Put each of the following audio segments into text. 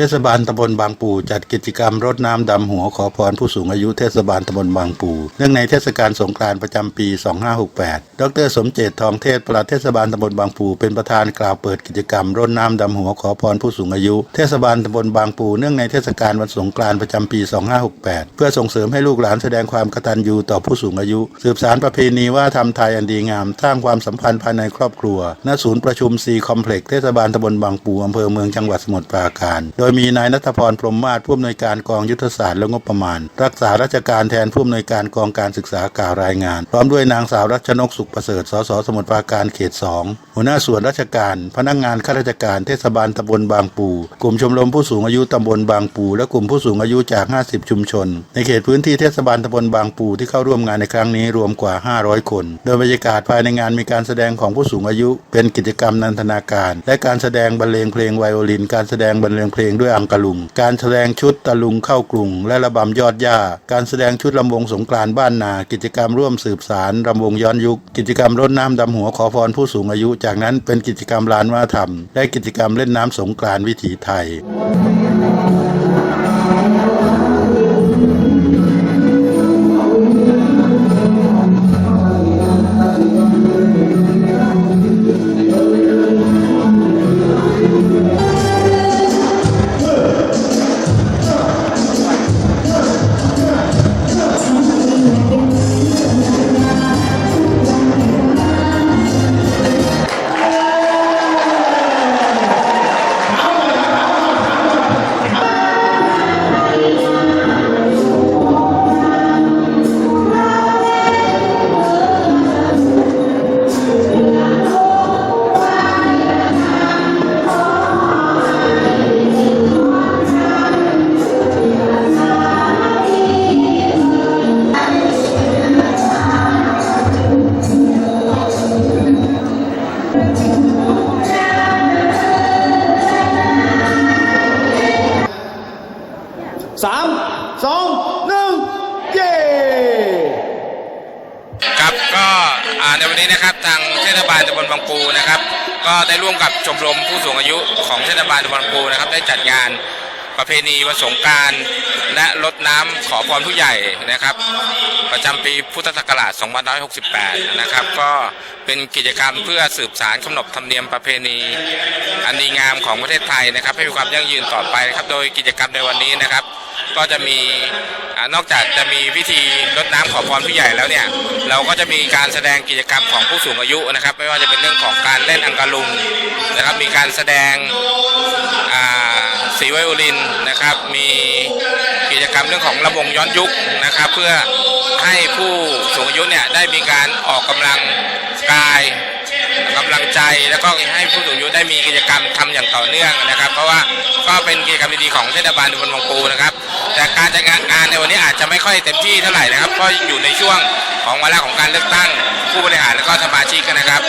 เทศบาลตำบลบางปูจัดกิจกรรมรดน้ำดำหัวขอพรผู้สูงอายุเทศบาลตำบลบางปูเนื่องในเทศกาลสงกรานต์ประจำปี 2568 ดรสมเจตทองเทศปลัดเทศบาลตำบลบางปูเป็นประธานกล่าวเปิดกิจกรรมรดน้ำดำหัวขอพรผู้สูงอายุ เทศบาลตำบลบางปูเนื่องในเทศกาลวันสงกรานต์ประจำปี 2568 เพื่อส่งเสริมให้ลูกหลานแสดงความกตัญญูต่อผู้สูงอายุ สืบสานประเพณีว่าทำไทยอันดีงามสร้างความสัมพันธ์ภายในครอบครัวณศูนย์ประชุมซีคอมเพล็กซ์เทศบาลตำบลบางปูอำเภอเมืองจังหวัดสมุทรปราการโดยมีนายนัทพรพรหมมาศผู้อำนวยการกองยุทธศาสตร์และงบประมาณ รักษาราชการแทนผู้อำนวยการกองการศึกษากล่าวรายงาน พร้อมด้วยนางสาวรัชนกสุขประเสริฐสสสมุทรปราการเขต 2 หัวหน้าส่วนราชการ พนักงานข้าราชการเทศบาลตำบลบางปู กลุ่มชมรมผู้สูงอายุตำบลบางปู และกลุ่มผู้สูงอายุจาก 50 ชุมชน ในเขตพื้นที่เทศบาลตำบลบางปูที่เข้าร่วมงานในครั้งนี้รวมกว่า 500 คน โดยบรรยากาศภายในงานมีการแสดงของผู้สูงอายุ เป็นกิจกรรมนันทนาการ และการแสดงบรรเลงเพลงไวโอลิน การแสดงบรรเลงเพลงด้วยอังกะลุง การแสดงชุดตะลุงเข้ากรุง และระบำยอดหญ้า การแสดงชุดลำวงสงกรานบ้านนา กิจกรรมร่วมสืบสารลำวงย้อนยุค กิจกรรมรดน้ำดำหัวขอพรผู้สูงอายุ จากนั้นเป็นกิจกรรมลานวัฒนธรรม และกิจกรรมเล่นน้ำสงกรานวิถีไทย ในวันนี้นะครับทางเทศบาลตำบลบางปูนะครับ ก็ได้ร่วมกับชมรมผู้สูงอายุของเทศบาลตำบลบางปูนะครับ ได้จัดงานประเพณีวันสงการและรดน้ำขอพรผู้ใหญ่นะครับ ประจำปีพุทธศักราช 2568 นะครับ ก็เป็นกิจกรรมเพื่อสืบสารขนบธรรมเนียมประเพณี อันดีงามของประเทศไทยนะครับ ให้มีความยั่งยืนต่อไปนะครับ โดยกิจกรรมในวันนี้นะครับ ก็จะมีอนอกจากจะมีพิธีรดน้ำขอพรผู้ใหญ่แล้วเนี่ย เราก็จะมีการแสดงกิจกรรมของผู้สูงอายุนะครับ ไม่ว่าจะเป็นเรื่องของการเล่นอังกะลุงนะครับ มีการแสดงสีไวโอลินนะครับ มีกิจกรรมเรื่องของระวงย้อนยุคนะครับ เพื่อให้ผู้สูงอายุเนี่ยได้มีการออกกำลังกายกำลังใจแล้วก็ให้ ได้มีกิจกรรมทำอย่างต่อเนื่องนะครับ เพราะว่าก็เป็นกิจกรรมดีๆของเทศบาลตำบลบางปูนะครับ แต่การจัดงานในวันนี้อาจจะไม่ค่อยเต็มที่เท่าไหร่นะครับเพราะอยู่ในช่วงของวาระของการเลือกตั้งผู้บริหารและก็สมาชิกนะครับ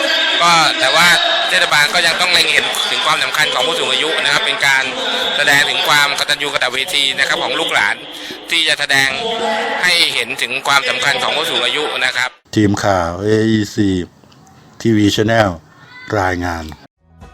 ก็แต่ว่าเทศบาลก็ยังต้องเล็งเห็นถึงความสำคัญของผู้สูงอายุนะครับ เป็นการแสดงถึงความกตัญญูกตเวทีนะครับของลูกหลานที่จะแสดงให้เห็นถึงความสำคัญของผู้สูงอายุนะครับ ทีมข่าว AEC TV Channel รายงาน